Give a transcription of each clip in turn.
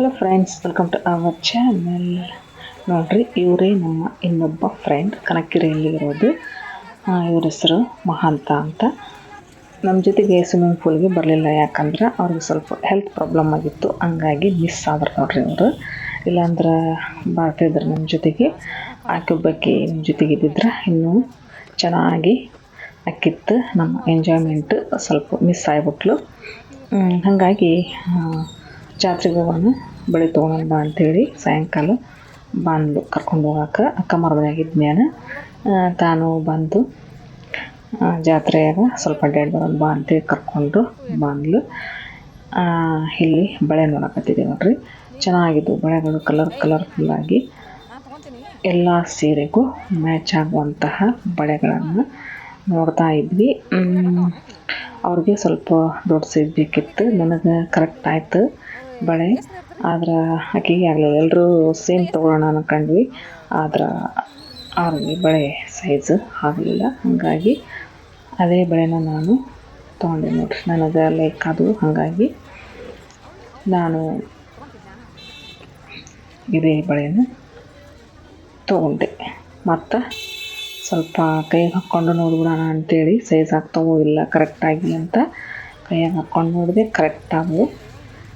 Hello friends welcome to our channel ನೋಡ್ರಿ, ಇವರೇ ನಮ್ಮ ಇನ್ನೊಬ್ಬ ಫ್ರೆಂಡ್ ಕನಕಿರಿಯಲ್ಲಿ ಇರೋದು. ಇವ್ರ ಹೆಸರು ಮಹಾಂತ ಅಂತ. ನಮ್ಮ ಜೊತೆಗೆ ಸ್ವಿಮ್ಮಿಂಗ್ ಪೂಲ್ಗೆ ಬರಲಿಲ್ಲ ಯಾಕಂದ್ರೆ ಅವ್ರಿಗೆ ಸ್ವಲ್ಪ ಹೆಲ್ತ್ ಪ್ರಾಬ್ಲಮ್ ಆಗಿತ್ತು. ಹಂಗಾಗಿ ಮಿಸ್ ಆದ್ರು ನೋಡ್ರಿ ಅವರು ಇಲ್ಲಾಂದ್ರೆ ಬರ್ತಿದ್ರು ನಮ್ಮ ಜೊತೆಗೆ. ಆಕೆ ಒಬ್ಬಾಕಿ ನಮ್ಮ ಜೊತೆಗೆ ಇದ್ದಿದ್ರೆ ಇನ್ನೂ ಚೆನ್ನಾಗಿ ಅಕ್ಕಿತ್ತು. ನಮ್ಮ ಎಂಜಾಯ್ಮೆಂಟ್ ಸ್ವಲ್ಪ ಮಿಸ್ ಆಗಿಬಿಟ್ಲು. ಹಾಗಾಗಿ ಜಾತ್ರೆಗೆ ಹೋಗೋಣ. ಬಳೆ ತೊಗೊಂಡು ಬಾ ಅಂತೇಳಿ ಸಾಯಂಕಾಲ ಬಂದು ಕರ್ಕೊಂಡು ಹೋಗಾಕ. ಅಕ್ಕ ಮರದಾಗ ನಾನು ತಾನು ಬಂದು ಜಾತ್ರೆಯಾಗ ಸ್ವಲ್ಪ ಅಡ್ಡಾಡಿ ಬರೋದು ಬಾ ಅಂತೇಳಿ ಕರ್ಕೊಂಡು ಬಂದ್ಲು. ಇಲ್ಲಿ ಬಳೆ ನೋಡಕತ್ತಿದ್ದೀವಿ ನೋಡ್ರಿ. ಚೆನ್ನಾಗಿದ್ದು ಬಳೆಗಳು ಕಲರ್ ಕಲರ್ಫುಲ್ಲಾಗಿ ಎಲ್ಲ ಸೀರೆಗೂ ಮ್ಯಾಚ್ ಆಗುವಂತಹ ಬಳೆಗಳನ್ನು ನೋಡ್ತಾ ಇದ್ವಿ. ಅವ್ರಿಗೆ ಸ್ವಲ್ಪ ದೊಡ್ಡ ಸೈಜ್ ಬೇಕಿತ್ತು. ನನಗೆ ಕರೆಕ್ಟ್ ಆಯ್ತು. ಬಳೆ. ಆದ್ರೆ ಆಕೆಗೆ ಆಗಲಿಲ್ಲ ಎಲ್ಲರೂ ಸೇಮ್ ತೊಗೊಳ್ಳೋಣ ಅನ್ಕೊಂಡ್ವಿ. ಆದ್ರೆ ಅವ್ರಿಗೆ ಬಳೆ ಸೈಜ್ ಆಗಲಿಲ್ಲ. ಹಾಗಾಗಿ ಅದೇ ಬಳೆನ ನಾನು ತೊಗೊಂಡೆ ನೋಡ್ರಿ. ನನಗೆ ಲೈಕ್ ಅದು ಹಾಗಾಗಿ ನಾನು ಇದೇ ಬಳೆನ ತೊಗೊಂಡೆ. ಮತ್ತು ಸ್ವಲ್ಪ ಕೈಗೆ ಹಾಕ್ಕೊಂಡು ನೋಡ್ಬಿಡೋಣ ಅಂತೇಳಿ ಸೈಜ್ ಆಗ್ತವೋ ಇಲ್ಲ ಕರೆಕ್ಟಾಗಿ ಅಂತ ಕೈಯಾಗೆ ಹಾಕ್ಕೊಂಡು ನೋಡಿದೆ. ಕರೆಕ್ಟ್ ಆಗವು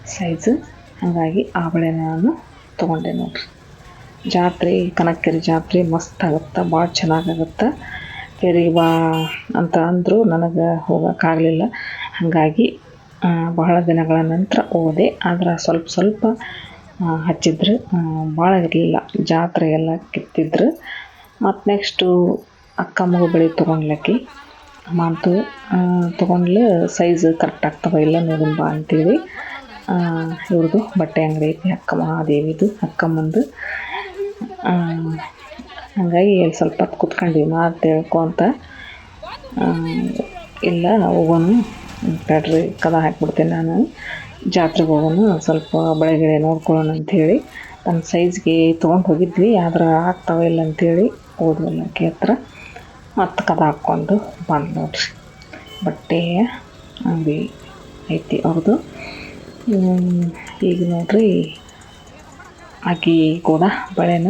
ಸೈಜು ಹಾಗಾಗಿ ಆ ಬಳೆ ನಾನು ತೊಗೊಂಡೆ ನೋಡಿರಿ. ಜಾತ್ರೆ, ಕನಕಗಿರಿ ಜಾತ್ರೆ ಮಸ್ತ್ ಆಗುತ್ತೆ ಭಾಳ ಚೆನ್ನಾಗಾಗುತ್ತೆ. ಕೆರೆಗೆ ಬಾ ಅಂತ ಅಂದರು ನನಗೆ ಹೋಗೋಕ್ಕಾಗಲಿಲ್ಲ. ಹಾಗಾಗಿ ಬಹಳ ದಿನಗಳ ನಂತರ ಹೋದೆ. ಆದ್ರೆ ಸ್ವಲ್ಪ ಸ್ವಲ್ಪ ಹಚ್ಚಿದ್ರು. ಭಾಳ ಇರಲಿಲ್ಲ. ಜಾತ್ರೆ ಎಲ್ಲ ಕಿತ್ತಿದ್ರು. ಮತ್ತು ನೆಕ್ಸ್ಟು ಅಕ್ಕ ಮಗು ಬಳಿ ತೊಗೊಂಡ್ಲಕ್ಕಿ. ಮಾತು ತೊಗೊಂಡ್ಲು ಸೈಜ್ ಕರೆಕ್ಟ್ ಆಗ್ತವ ಇಲ್ಲ ನೋಡೋಣ ಬಾ ಅಂತೇಳಿ. ಇವ್ರದ್ದು ಬಟ್ಟೆ ಅಂಗಡಿ ಐತಿ, ಅಕ್ಕ ಮಹಾದೇವಿದು, ಅಕ್ಕಮ್ಮಂದು. ಹಾಗಾಗಿ ಅಲ್ಲಿ ಸ್ವಲ್ಪ ಹೊತ್ತು ಕುತ್ಕೊಂಡ್ವಿ ಮಾತು ಹೇಳ್ಕೊಂತ. ಇಲ್ಲ, ಹೋಗೋಣ. ತಡ್ರಿ ಕದ ಹಾಕ್ಬಿಡ್ತೀನಿ ನಾನು. ಜಾತ್ರೆಗೆ ಹೋಗೋಣ, ಸ್ವಲ್ಪ ಬಳೆ ಗಿಳೆ ನೋಡ್ಕೊಳ್ಳೋಣ ಅಂಥೇಳಿ. ನನ್ನ ಸೈಜ್ಗೆ ತೊಗೊಂಡು ಹೋಗಿದ್ವಿ, ಆದ್ರೆ ಆಗ್ತಾವ ಇಲ್ಲ ಅಂಥೇಳಿ ಹೋದ್ವಲ್ಲ ಆಕೆ ಹತ್ರ. ಮತ್ತು ಕದ ಹಾಕ್ಕೊಂಡು ಬಂದು ನೋಡ್ರಿ ಬಟ್ಟೆಯ ಅಂಗಡಿ ಐತಿ ಅವ್ರದ್ದು ಈಗ ನೋಡ್ರಿ. ಆಕಿ ಕೂಡ ಬಳೆನ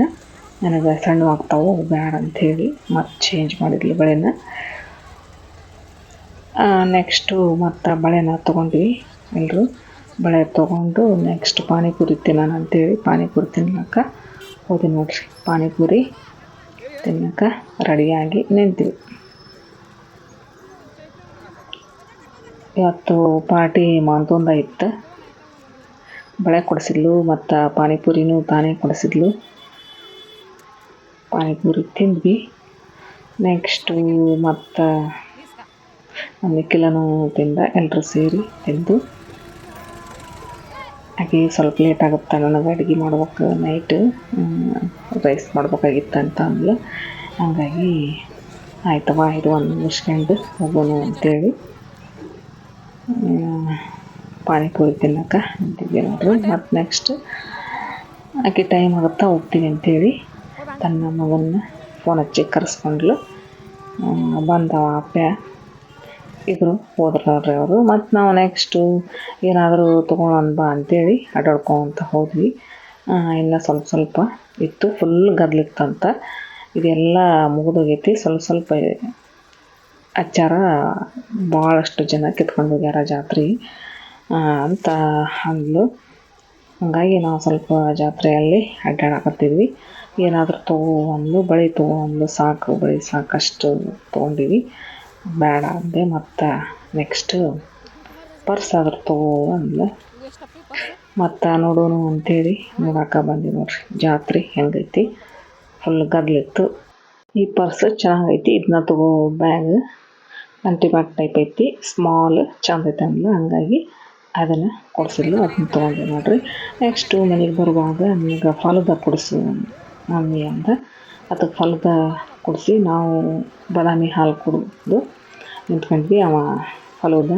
ನನಗೆ ಸಣ್ಣವಾಗ್ತಾವೆ ಬೇಡ ಅಂಥೇಳಿ ಮತ್ತು ಚೇಂಜ್ ಮಾಡಿದ್ಲು ಬಳೆನ. ನೆಕ್ಸ್ಟು ಮತ್ತು ಬಳೆನ ತೊಗೊಂಡ್ವಿ ಎಲ್ಲರೂ ಬಳೆ ತೊಗೊಂಡು ನೆಕ್ಸ್ಟ್ ಪಾನಿಪುರಿ ತಿನ್ನೋಣ ಅಂತೇಳಿ ಪಾನಿಪುರಿ ತಿನ್ನಕ್ಕ ಹೋದೆ ನೋಡ್ರಿ. ಪಾನಿಪುರಿ ತಿನ್ನಕ್ಕೆ ರೆಡಿಯಾಗಿ ನಿಂತೀವಿ. ಇವತ್ತು ಪಾರ್ಟಿ ಮಾಂತೊಂದ ಇತ್ತು. ಬಳೆ ಕೊಡಿಸಿದ್ಲು, ಮತ್ತು ಪಾನಿಪುರಿನೂ ತಾನೇ ಕೊಡಿಸಿದ್ಲು. ಪಾನಿಪುರಿ ತಿಂದ್ವಿ. ನೆಕ್ಸ್ಟು ಮತ್ತು ನಿಖಿಲನೂ ತಿಂದ ಎಲ್ಲರೂ ಸೇರಿ ತಿಂದು. ಹಾಗೆ ಸ್ವಲ್ಪ ಲೇಟ್ ಆಗುತ್ತೆ ನನಗೆ ಅಡುಗೆ ಮಾಡ್ಬೇಕು ನೈಟ್ ರೈಸ್ ಮಾಡ್ಬೇಕಾಗಿತ್ತು ಅಂತ ಅಂದ್ಲು. ಹಾಗಾಗಿ ಆಯ್ತವ ಇದು ಒಂದು ಮುಗಿಸ್ಕೊಂಡು ಹೋಗೋಣ ಅಂತೇಳಿ. ಪಾನಿಪುರಿ ತಿನ್ನಕ್ಕೆ ನಿಂತಿದ್ವಿ ನೋಡ್ರಿ ಮತ್ತು? ನೆಕ್ಸ್ಟ್ ಆಕೆ ಟೈಮ್ ಆಗುತ್ತಾ ಹೋಗ್ತೀನಿ ಅಂತೇಳಿ ತನ್ನ ಮಗನ್ನ ಫೋನ್ ಹಚ್ಚಿ ಕರೆಸ್ಕೊಂಡ್ಲು ಬಂದವ ಆಪ್ಯಾ ಇದ್ರು ಹೋದ್ರು ನೋಡ್ರಿ ಅವರು. ಮತ್ತು ನಾವು ನೆಕ್ಸ್ಟು ಏನಾದರೂ ತೊಗೊಳೋಣ ಬಾ ಅಂತೇಳಿ ಅಡ್ಡಾಡ್ಕೊತ ಹೋದ್ವಿ. ಇನ್ನು ಸ್ವಲ್ಪ ಸ್ವಲ್ಪ ಇತ್ತು. ಫುಲ್ ಗದ್ಲಿತ್ತಂತ. ಇದೆಲ್ಲ ಮುಗಿದೋಗೈತಿ. ಸ್ವಲ್ಪ ಸ್ವಲ್ಪ ಹಚ್ಚಾರ ಭಾಳಷ್ಟು ಜನ ಕಿತ್ಕೊಂಡು ಹೋಗ್ಯಾರ ಜಾತ್ರೆ. ಅಂತ ಅಂದ್ಲು. ಹಾಗಾಗಿ ನಾವು ಸ್ವಲ್ಪ ಜಾತ್ರೆಯಲ್ಲಿ ಅಡ್ಡಾಡಕತ್ತಿದ್ವಿ ಏನಾದರೂ ತಗೋ ಅಂದ್ಲು. ಬಳೆ ತಗೋ ಅಂದ್ಲು. ಸಾಕು, ಬಳೆ ಸಾಕಷ್ಟು ತೊಗೊಂಡಿವಿ. ಬೇಡ ಅಂದೆ, ಮತ್ತು ನೆಕ್ಸ್ಟು ಪರ್ಸ್ ಆದ್ರೆ ತಗೋ ಅಂದ್ಲು. ಮತ್ತು ನೋಡೋಣ ಅಂಥೇಳಿ ನೋಡಕ್ಕೆ ಬಂದ್ವಿ ನೋಡ್ರಿ. ಜಾತ್ರೆ ಹೆಂಗೈತಿ? ಫುಲ್ ಗದ್ಲಿತ್ತು. ಈ ಪರ್ಸ್ ಚೆನ್ನಾಗೈತಿ. ಇದನ್ನ ತಗೋ ಬ್ಯಾಗ್ ಅಂಟಿ ಬ್ಯಾಗ್ ಟೈಪ್ ಐತಿ. ಸ್ಮಾಲ್ ಚಂದ ಐತೆ ಅಂದ್ಲು. ಹಂಗಾಗಿ ಅದನ್ನು ಕೊಡಿಸಿದ್ಲು, ಅದನ್ನ ತೊಗೊಂಡೆ ನೋಡಿರಿ. ನೆಕ್ಸ್ಟು ಮನೆಗೆ ಬರುವಾಗ ನಮಗೆ ಫಲದ ಕೊಡಿಸು ಮಮ್ಮಿ ಅಂತ ಅದಕ್ಕೆ ಫಲದ ಕೊಡಿಸಿ ನಾವು ಬಾದಾಮಿ ಹಾಲು ಕುಡಿದು ನಿಂತ್ಕೊಂಡ್ವಿ. ಅವ ಫಲದ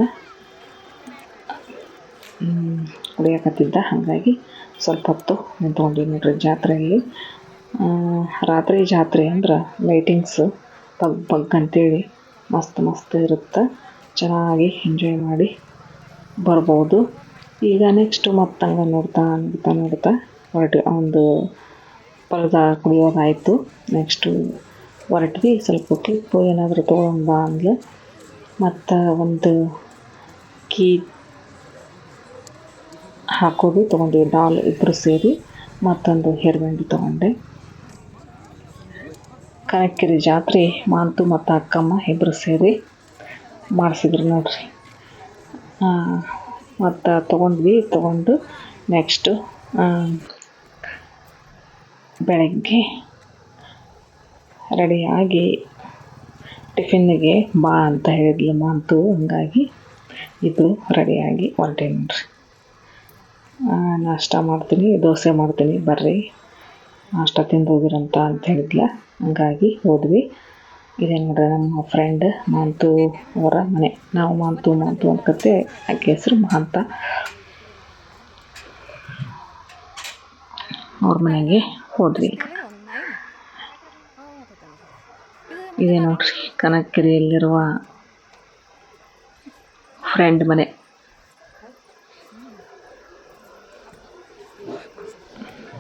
ಕುಡಿಯಕತ್ತಿದ್ದ. ಹಾಗಾಗಿ ಸ್ವಲ್ಪ ಹೊತ್ತು ನಿಂತ್ಕೊಂಡ್ವಿ ನೋಡ್ರಿ ಜಾತ್ರೆಯಲ್ಲಿ. ರಾತ್ರಿ ಜಾತ್ರೆ ಅಂದ್ರೆ ಲೈಟಿಂಗ್ಸು ಪಗ್ ಪಗ್ ಅಂತೇಳಿ ಮಸ್ತ್ ಮಸ್ತ್ ಇರುತ್ತೆ. ಚೆನ್ನಾಗಿ ಎಂಜಾಯ್ ಮಾಡಿ ಬರ್ಬೋದು. ಈಗ ನೆಕ್ಸ್ಟ್ ಮತ್ತೆ ಹಂಗೆ ನೋಡ್ತಾ ನೋಡ್ತಾ ನೋಡ್ತಾ ಹೊರಟ್ವಿ ಒಂದು ಪರದ ಕುಡಿಯೋದಾಯಿತು. ನೆಕ್ಸ್ಟು ಹೊರಟ್ವಿ, ಸ್ವಲ್ಪ ಕ್ಲಿಪ್ಪು ಏನಾದರೂ ತೊಗೊಂಡು ಬಾ ಅಂದ್ಲು. ಮತ್ತು ಒಂದು ಕೀ ಹಾಕೋದು ತೊಗೊಂಡ್ವಿ ಡಾಲ್ ಇಬ್ಬರು ಸೇರಿ. ಮತ್ತೊಂದು ಹೇರ್ ಬ್ಯಾಂಡ್ ತೊಗೊಂಡೆ. ಕನಕಗಿರಿ ಜಾತ್ರೆ, ಮಾಂತು ಮತ್ತು ಅಕ್ಕಮ್ಮ ಇಬ್ಬರು ಸೇರಿ ಮಾಡಿಸಿದ್ರು ನೋಡ್ರಿ. ಮತ್ತು ತೊಗೊಂಡ್ವಿ, ತೊಗೊಂಡು ನೆಕ್ಸ್ಟು ಬೆಳಗ್ಗೆ ರೆಡಿಯಾಗಿ ಟಿಫಿನ್ನಿಗೆ ಬಾ ಅಂತ ಹೇಳಿದ್ಲು ಮಾತು, ಹಂಗಾಗಿ ಇದು ರೆಡಿಯಾಗಿ ಹೊರಟೇನು ರೀ ನಾಷ್ಟ ಮಾಡ್ತೀನಿ, ದೋಸೆ ಮಾಡ್ತೀನಿ, ಬರ್ರಿ. ನಾಷ್ಟ ತಿಂದು ಹೋಗಿರಂತ ಅಂತ ಹೇಳಿದ್ಲ, ಹಂಗಾಗಿ ಹೋದ್ವಿ. ಇದೇ ನೋಡ್ರಿ ನಮ್ಮ ಫ್ರೆಂಡ್ ಮಾಂತು ಅವರ ಮನೆ. ನಾವು ಮಾಂತು ಮಾಂತು ಅನ್ಕತ್ತೆ ಆಕೆ ಹೆಸರು ಮಹಾಂತ ಅವ್ರ ಮನೆಗೆ ಹೋದ್ವಿ. ಇದೇ ನೋಡ್ರಿ, ಕನಕಗಿರಿಯಲ್ಲಿರುವ ಫ್ರೆಂಡ್ ಮನೆ.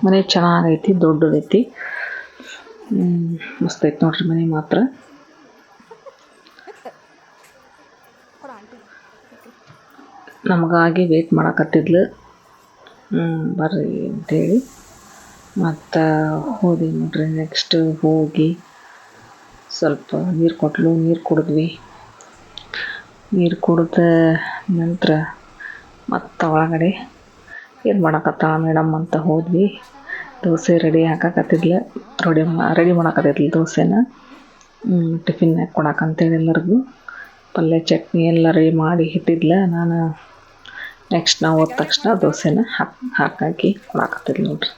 ಮನೆ ಚೆನ್ನಾಗೈತಿ, ದೊಡ್ಡದೈತಿ. ಮಸ್ತ್ ಐತಿ ನೋಡ್ರಿ ಮನೆ ಮಾತ್ರ. ನಮಗಾಗಿ ವೇಟ್ ಮಾಡಕತ್ತಿದ್ಲು. ಬರ್ರಿ ಅಂತೇಳಿ. ಮತ್ತು ಹೋದ್ವಿ ನೋಡ್ರಿ ನೆಕ್ಸ್ಟ್ ಹೋಗಿ ಸ್ವಲ್ಪ ನೀರು ಕೊಟ್ಲು, ನೀರು ಕುಡಿದ್ವಿ. ನೀರು ಕುಡಿದ ನಂತರ ಮತ್ತು ಒಳಗಡೆ ಏನು ಮಾಡಕತ್ತಾಳ ಮೇಡಮ್ ಅಂತ ಹೋದ್ವಿ. ದೋಸೆ ರೆಡಿ ಹಾಕಕತ್ತಿದ್ಲು ರೆಡಿ ರೆಡಿ ಮಾಡಕತ್ತಿದ್ಲು ದೋಸೆನ. ಟಿಫಿನ್ನಾಗ ಕೊಡಕ್ಕಂತೇಳಿ ಎಲ್ಲರಿಗೂ. ಪಲ್ಯ, ಚಟ್ನಿ ಎಲ್ಲ ರೆಡಿ ಮಾಡಿ ಇಟ್ಟಿದ್ಲ. ನಾನು ನೆಕ್ಸ್ಟ್ ನಾವು ಹೋದ ತಕ್ಷಣ ದೋಸೆನ ಹಾಕಿ, ಹಾಕಾಕಿ ಕೊಡಾಕತ್ತಿದ್ಲು ನೋಡ್ರಿ.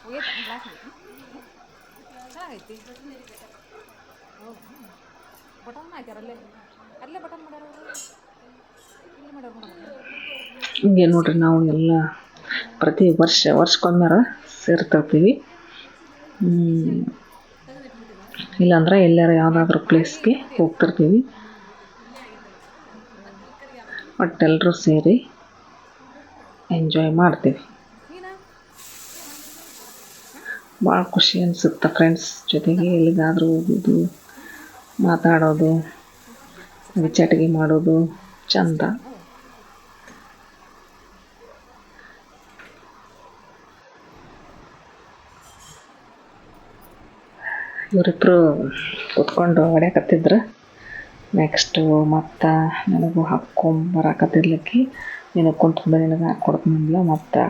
ಹಿಂಗೆ ನೋಡ್ರಿ ನಾವು ಎಲ್ಲ ಪ್ರತಿ ವರ್ಷ ವರ್ಷಕ್ಕೊಮ್ಮೆ ಸೇರ್ತಿರ್ತೀವಿ. ಇಲ್ಲಾಂದ್ರೆ ಎಲ್ಲರ ಯಾವುದಾದ್ರೂ ಪ್ಲೇಸ್ಗೆ ಹೋಗ್ತಿರ್ತೀವಿ. ಒಟ್ಟು ಎಲ್ಲರೂ ಸೇರಿ. ಎಂಜಾಯ್ ಮಾಡ್ತೀವಿ. ಭಾಳ ಖುಷಿ ಅನಿಸುತ್ತೆ ಫ್ರೆಂಡ್ಸ್ ಜೊತೆಗೆ ಎಲ್ಲಿಗಾದರೂ ಹೋಗೋದು, ಮಾತಾಡೋದು ಚಟಗೆ ಮಾಡೋದು, ಚಂದ. ಇವರಿಬ್ಬರು ಕೂತ್ಕೊಂಡು ಹೊಡ್ಯಾಕತ್ತಿದ್ರು. ನೆಕ್ಸ್ಟು ಮತ್ತು ನನಗೂ ಹಾಕ್ಕೊಂಬರಾಕತ್ತಿದ್ಲಕ್ಕಿ ನಿನಗೆ ಕುಂತ್ಕೊಂಡು ನಿನಗೆ ಹಾಕ್ಕೊಡ್ತೀನಂದ್ಲ ಮತ್ತು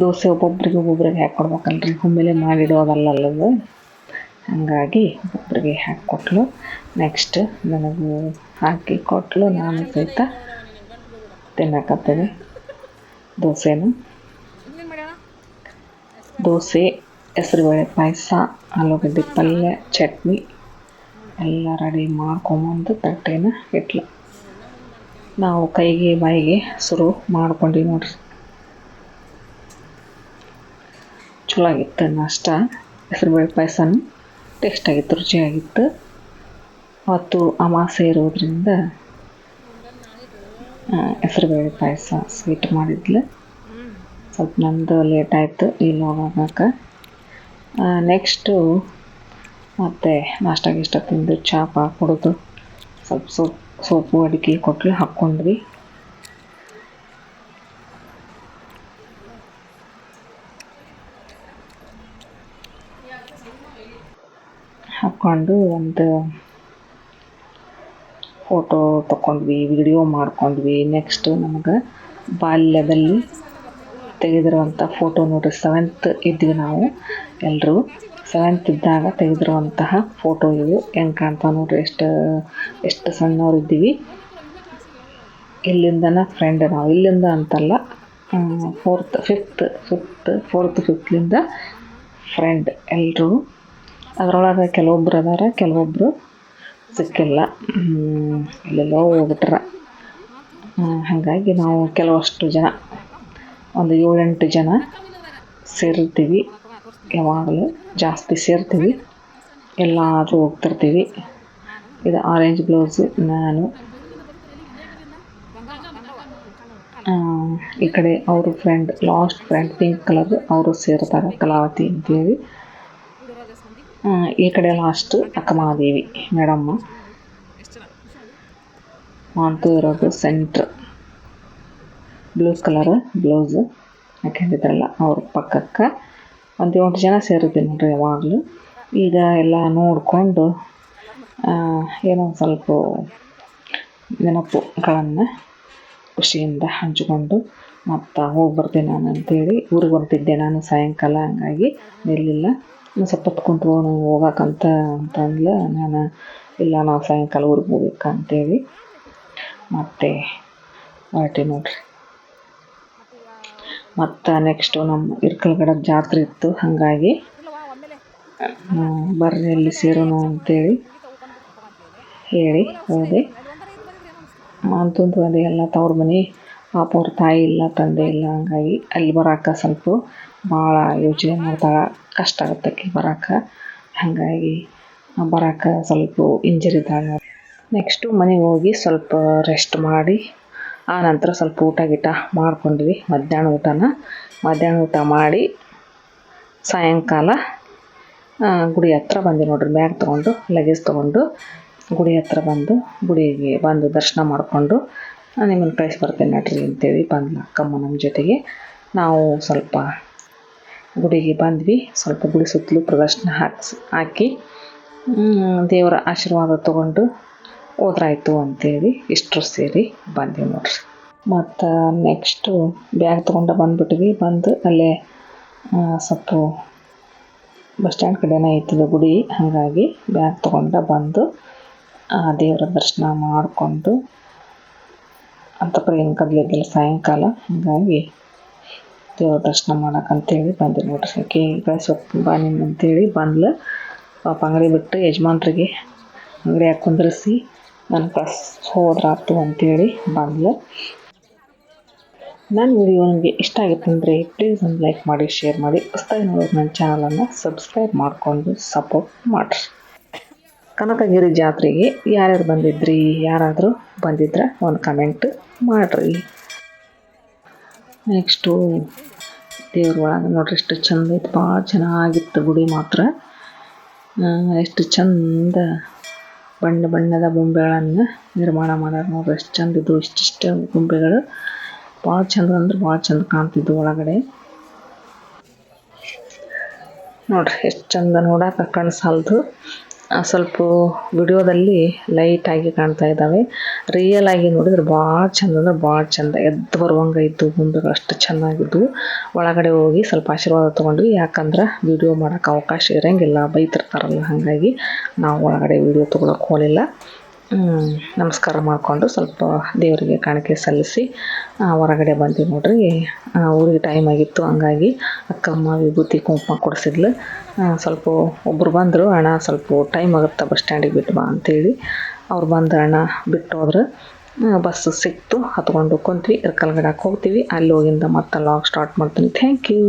ದೋಸೆ ಒಬ್ಬೊಬ್ರಿಗೆ ಒಬ್ಬೊಬ್ರಿಗೆ ಹಾಕ್ಕೊಡ್ಬೇಕಲ್ರಿ ಒಮ್ಮೆಲೆ ಮಾಡಿಡೋದಲ್ಲಲ್ಲದು ಹಾಗಾಗಿ ಒಬ್ಬೊಬ್ರಿಗೆ ಹಾಕ್ಕೊಟ್ಲು ನೆಕ್ಸ್ಟ್ ನನಗೆ ಹಾಕಿ ಕೊಟ್ಲು. ನಾನು ಸಹಿತ ತಿನ್ನಕತ್ತೀನಿ ದೋಸೆನ. ದೋಸೆ, ಹೆಸರುಬೇಳೆ ಪಾಯಸ, ಆಲೂಗಡ್ಡೆ ಪಲ್ಯ, ಚಟ್ನಿ ಎಲ್ಲ ರೆಡಿ ಮಾಡ್ಕೊಂಬಂದು ತಟ್ಟೆನ ಇಟ್ಲು. ನಾವು ಕೈಗೆ ಬಾಯಿಗೆ ಶುರು ಮಾಡ್ಕೊಂಡು ನೋಡ್ರಿ. ಚಲೋ ಆಗಿತ್ತು ನಾಷ್ಟ. ಹೆಸ್ರುಬೇಳೆ ಪಾಯಸನೂ ಟೇಸ್ಟಾಗಿತ್ತು ರುಚಿಯಾಗಿತ್ತು ಅವತ್ತು ಅಮಾಸೆ ಇರೋದ್ರಿಂದ ಹೆಸರುಬೇಳೆ ಪಾಯಸ ಸ್ವೀಟ್ ಮಾಡಿದ್ಲು. ಸ್ವಲ್ಪ ನಮ್ಮದು ಲೇಟ್ ಆಯಿತು ಇಲ್ಲಿ ಹೋಗೋಕೆ ನೆಕ್ಸ್ಟು ಮತ್ತು ನಾಷ್ಟ ಗಿಷ್ಟ ತಿಂದು ಚಹಾ ಕುಡಿದು ಸ್ವಲ್ಪ ಸೋಪ್ ಸೋಪು ಅಡಿಕೆ ಕೊಟ್ಟರೆ ಹಾಕ್ಕೊಂಡ್ವಿ ಹಾಕ್ಕೊಂಡು ಒಂದು ಫೋಟೋ ತಗೊಂಡ್ವಿ ವಿಡಿಯೋ ಮಾಡ್ಕೊಂಡ್ವಿ. ನೆಕ್ಸ್ಟ್ ನಮಗೆ ಬಾಲ್ಯದಲ್ಲಿ ತೆಗೆದಿರುವಂಥ ಫೋಟೋ ನೋಡಿರಿ ಸೆವೆಂತ್ ಇದ್ವಿ ನಾವು ಎಲ್ಲರೂ ಸೆವೆಂತ್ ಇದ್ದಾಗ ತೆಗೆದಿರುವಂತಹ ಫೋಟೋ ಇದು ಹೆಂಗೆ ಕಾಣ್ತಾವೆ ನೋಡಿರಿ, ಎಷ್ಟು ಎಷ್ಟು ಸಣ್ಣವರಿದ್ದೀವಿ. ಇಲ್ಲಿಂದನ ಫ್ರೆಂಡ್ ನಾವು. ಇಲ್ಲಿಂದ ಅಂತಲ್ಲ ಫೋರ್ತ್ ಫಿಫ್ತ್ ಫಿಫ್ತ್ ಫೋರ್ತ್ ಫಿಫ್ತ್ಲಿಂದ ಫ್ರೆಂಡ್ ಎಲ್ಲರೂ ಅದರೊಳಗೆ ಕೆಲವೊಬ್ರು ಅದಾರ ಕೆಲವೊಬ್ಬರು ಸಿಕ್ಕಿಲ್ಲ. ಎಲ್ಲೆಲ್ಲೋ ಹೋಗ್ಬಿಟ್ರ. ಹಾಗಾಗಿ ನಾವು ಕೆಲವಷ್ಟು ಜನ, ಒಂದು ಏಳೆಂಟು ಜನ ಸೇರಿರ್ತೀವಿ ಯಾವಾಗಲೂ. ಜಾಸ್ತಿ ಸೇರ್ತೀವಿ. ಎಲ್ಲಾದರೂ ಹೋಗ್ತಿರ್ತೀವಿ. ಇದು ಆರೆಂಜ್ ಬ್ಲೌಸು ನಾನು. ಈ ಕಡೆ ಅವರು friend last friend pink colour ಅವರು ಸೇರ್ತಾರೆ, ಕಲಾವತಿ ಅಂತೇಳಿ. ಈ ಕಡೆ ಲಾಸ್ಟ್ ಅಕ್ಕಮಹಾದೇವಿ, ಮೇಡಮ್ಮ. ಅಂತೂ ಇರೋದು ಸೆಂಟ್ರ್ ಬ್ಲೂ ಕಲರ್ ಬ್ಲೌಸು ಹಾಕೊಂಡಿದ್ರಲ್ಲ ಅವ್ರ ಪಕ್ಕಕ್ಕೆ. ಒಂದು ಎಂಟು ಜನ ಸೇರುತ್ತೆ ನೋಡ್ರಿ ಯಾವಾಗಲೂ. ಈಗ ಎಲ್ಲ ನೋಡಿಕೊಂಡು ಏನೋ ಒಂದು ಸ್ವಲ್ಪ ನೆನಪುಗಳನ್ನು ಖುಷಿಯಿಂದ ಹಂಚಿಕೊಂಡು ಮತ್ತು ಹೋಗಿ ಬರ್ತೀನಿ ನಾನು ಅಂತೇಳಿ ಊರಿಗೆ ಹೊರಟಿದ್ದೆ ನಾನು ಸಾಯಂಕಾಲ, ಹಂಗಾಗಿ ನಿಲ್ಲಿಲ್ಲ ನಾನು ಸ್ವಲ್ಪ ಹೋಗಾಕಂತ ಹೋಗಕ್ಕಂತ ಅಂತಂದ್ಲು, ನಾನು ಇಲ್ಲ ನಾವು ಸಾಯಂಕಾಲ ಊರಿಗೆ ಹೋಗ್ಬೇಕು ಅಂತೇಳಿ. ಮತ್ತೆ ಹೊರಟೆ ನೋಡ್ರಿ. ಮತ್ತು ನೆಕ್ಸ್ಟು ನಮ್ಮ ಇರ್ಕಲ್ಗಡ ಜಾತ್ರೆ ಇತ್ತು, ಹಾಗಾಗಿ ಬರ್ರಿ ಅಲ್ಲಿ ಸೇರೋಣ ಅಂತೇಳಿ ಹೇಳಿ ಹೋದೆ. ಅಂತಂದು ಅದೇ ಎಲ್ಲ ತವ್ರ ಮನೆ, ಪಾಪ ಅವ್ರ ತಾಯಿ ಇಲ್ಲ, ತಂದೆ ಇಲ್ಲ, ಹಂಗಾಗಿ ಅಲ್ಲಿ ಬರಾಕ ಸ್ವಲ್ಪ ಭಾಳ ಯೋಚನೆ ಮಾಡ್ತಾಳೆ ಕಷ್ಟ ಆಗುತ್ತೆ ಅಕ್ಕಿ ಬರಾಕ. ಹಾಗಾಗಿ ಬರಾಕ ಸ್ವಲ್ಪ ಇಂಜರಿ ನೆಕ್ಸ್ಟು ಮನೆಗೆ ಹೋಗಿ ಸ್ವಲ್ಪ ರೆಸ್ಟ್ ಮಾಡಿ ಆ ನಂತರ ಸ್ವಲ್ಪ ಊಟ ಗೀಟ ಮಾಡ್ಕೊಂಡ್ವಿ ಮಧ್ಯಾಹ್ನ ಊಟನ. ಮಧ್ಯಾಹ್ನ ಊಟ ಮಾಡಿ ಸಾಯಂಕಾಲ ಗುಡಿ ಹತ್ರ ಬಂದೆ ನೋಡ್ರಿ. ಬ್ಯಾಗ್ ತೊಗೊಂಡು ಲಗೇಜ್ ತೊಗೊಂಡು ಗುಡಿ ಹತ್ರ ಬಂದು, ಗುಡಿಗೆ ಬಂದು ದರ್ಶನ ಮಾಡಿಕೊಂಡು ನಿಮ್ಮನ್ನು ಕಳಿಸಿ ಬರ್ತೇನೆ ನಡ್ರಿ ಅಂತೇಳಿ ಬಂದ್ಲು ಅಕ್ಕಮ್ಮ ನಮ್ಮ ಜೊತೆಗೆ. ನಾವು ಸ್ವಲ್ಪ ಗುಡಿಗೆ ಬಂದ್ವಿ. ಸ್ವಲ್ಪ ಗುಡಿ ಸುತ್ತಲೂ ಪ್ರದರ್ಶನ ಹಾಕಿಸಿ, ಹಾಕಿ ದೇವರ ಆಶೀರ್ವಾದ ತೊಗೊಂಡು ಹೋದ್ರಾಯ್ತು ಅಂತೇಳಿ ಇಷ್ಟರು ಸೇರಿ ಬಂದ್ವಿ ನೋಡ್ರಿ. ಮತ್ತು ನೆಕ್ಸ್ಟು ಬ್ಯಾಗ್ ತೊಗೊಂಡು ಬಂದುಬಿಟ್ವಿ. ಬಂದು ಅಲ್ಲೇ ಸ್ವಲ್ಪ ಬಸ್ ಸ್ಟ್ಯಾಂಡ್ ಕಡೆನೇ ಐತದ ಗುಡಿ. ಹಾಗಾಗಿ ಬ್ಯಾಗ್ ತೊಗೊಂಡು ಬಂದು, ಆ, ದೇವರ ದರ್ಶನ ಮಾಡಿಕೊಂಡು, ಅಂತ ಏನು ಕದಲಿದ್ದಿಲ್ಲ ಸಾಯಂಕಾಲ. ಹಾಗಾಗಿ ದೇವ್ರ ದರ್ಶನ ಮಾಡೋಕ್ಕಂತೇಳಿ ಬಂದೆ ನೋಡ್ರಿ. ಆಕೆ ಈಗ ಸ್ವಲ್ಪ ನೀನು ಅಂತೇಳಿ ಬಂದ್ಲು. ಪಾಪ ಅಂಗಡಿ ಬಿಟ್ಟು ಯಜಮಾನ್ರಿಗೆ ಅಂಗಡಿಯಾಗ ಕುಂದ್ರಿಸಿ ನಾನು ಕಳ್ಸ್ ಹೋದ್ರಾತು ಅಂತೇಳಿ ಬಂದ್ಲು. ನನ್ನ ವಿಡಿಯೋ ನಿಮಗೆ ಇಷ್ಟ ಆಗಿತ್ತು ಅಂದರೆ ಪ್ಲೀಸ್ ಒಂದು ಲೈಕ್ ಮಾಡಿ ಶೇರ್ ಮಾಡಿ. ಹೊಸ್ದಾಗಿ ನೋಡೋದು ನನ್ನ ಚಾನಲನ್ನು ಸಬ್ಸ್ಕ್ರೈಬ್ ಮಾಡಿಕೊಂಡು ಸಪೋರ್ಟ್ ಮಾಡಿರಿ. ಕನಕಗಿರಿ ಜಾತ್ರೆಗೆ ಯಾರ್ಯಾರು ಬಂದಿದ್ರಿ, ಯಾರಾದರೂ ಬಂದಿದ್ರೆ ಒಂದು ಕಮೆಂಟ್ ಮಾಡಿರಿ. ನೆಕ್ಸ್ಟು ದೇವ್ರ ಒಳಗೆ ನೋಡ್ರಿ ಎಷ್ಟು ಚಂದ ಇತ್ತು ಭಾಳ ಚೆನ್ನಾಗಿತ್ತು ಗುಡಿ ಮಾತ್ರ. ಎಷ್ಟು ಚಂದ. ಬಣ್ಣ ಬಣ್ಣದ ಗೊಂಬೆಗಳನ್ನ ನಿರ್ಮಾಣ ಮಾಡ್ಯಾರ ನೋಡ್ರಿ. ಎಷ್ಟು ಚಂದ ಇದ್ವು ಇಷ್ಟಿಷ್ಟು ಗೊಂಬೆಗಳು ಭಾಳ ಚಂದ ಅಂದ್ರೆ ಭಾಳ ಚಂದ ಕಾಣ್ತಿದ್ವು ಒಳಗಡೆ. ನೋಡ್ರಿ, ಎಷ್ಟು ಚಂದ ನೋಡಾಕ ಕಣ್ಣು ಸಾಲದು. ಸ್ವಲ್ಪ ವಿಡಿಯೋದಲ್ಲಿ ಲೈಟಾಗಿ ಕಾಣ್ತಾ ಇದ್ದಾವೆ. ರಿಯಲ್ ಆಗಿ ನೋಡಿದ್ರೆ ಭಾಳ ಚಂದ, ಅಂದ್ರೆ ಭಾಳ ಚಂದ. ಎದ್ದು ಬರುವಂಗೆ ಇದ್ದು ಗುಂಡುಗಳು ಅಷ್ಟು ಚೆನ್ನಾಗಿದ್ದು. ಒಳಗಡೆ ಹೋಗಿ ಸ್ವಲ್ಪ ಆಶೀರ್ವಾದ ತೊಗೊಂಡ್ವಿ. ಯಾಕಂದ್ರೆ ವಿಡಿಯೋ ಮಾಡೋಕೆ ಅವಕಾಶ ಇರೋಂಗಿಲ್ಲ, ಬೈತಿರ್ತಾರಲ್ಲ. ಹಾಗಾಗಿ ನಾವು ಒಳಗಡೆ ವಿಡಿಯೋ ತೊಗೊಳಕ್ಕೆ ಹೋಗಲಿಲ್ಲ. ನಮಸ್ಕಾರ ಮಾಡಿಕೊಂಡು ಸ್ವಲ್ಪ ದೇವರಿಗೆ ಕಾಣಿಕೆ ಸಲ್ಲಿಸಿ ಹೊರಗಡೆ ಬಂದ್ವಿ ನೋಡ್ರಿ. ಊರಿಗೆ ಟೈಮ್ ಆಗಿತ್ತು, ಹಂಗಾಗಿ ಅಕ್ಕಮ್ಮ ವಿಭೂತಿ ಕುಂಕುಮ ಕೊಡಿಸಿದ್ಲು. ಸ್ವಲ್ಪ ಒಬ್ಬರು ಬಂದರು, ಅಣ್ಣ, ಸ್ವಲ್ಪ ಟೈಮ್ ಆಗುತ್ತೆ, ಬಸ್ ಸ್ಟ್ಯಾಂಡಿಗೆ ಬಿಟ್ಟು ಬಾ ಅಂತೇಳಿ ಅವ್ರು ಬಂದು ಅಣ್ಣ ಬಿಟ್ಟು ಹೋದ್ರೆ. ಬಸ್ ಸಿಕ್ತು, ಹತ್ಕೊಂಡು ಕುಂತ್ವಿ ಇರ್ಕಲ್ಗಡಕ್ಕೆ ಹೋಗ್ತೀವಿ, ಅಲ್ಲಿ ಹೋಗಿಂದ ಮತ್ತೆ ಲಾಗ್ ಸ್ಟಾರ್ಟ್ ಮಾಡ್ತೀನಿ. Thank you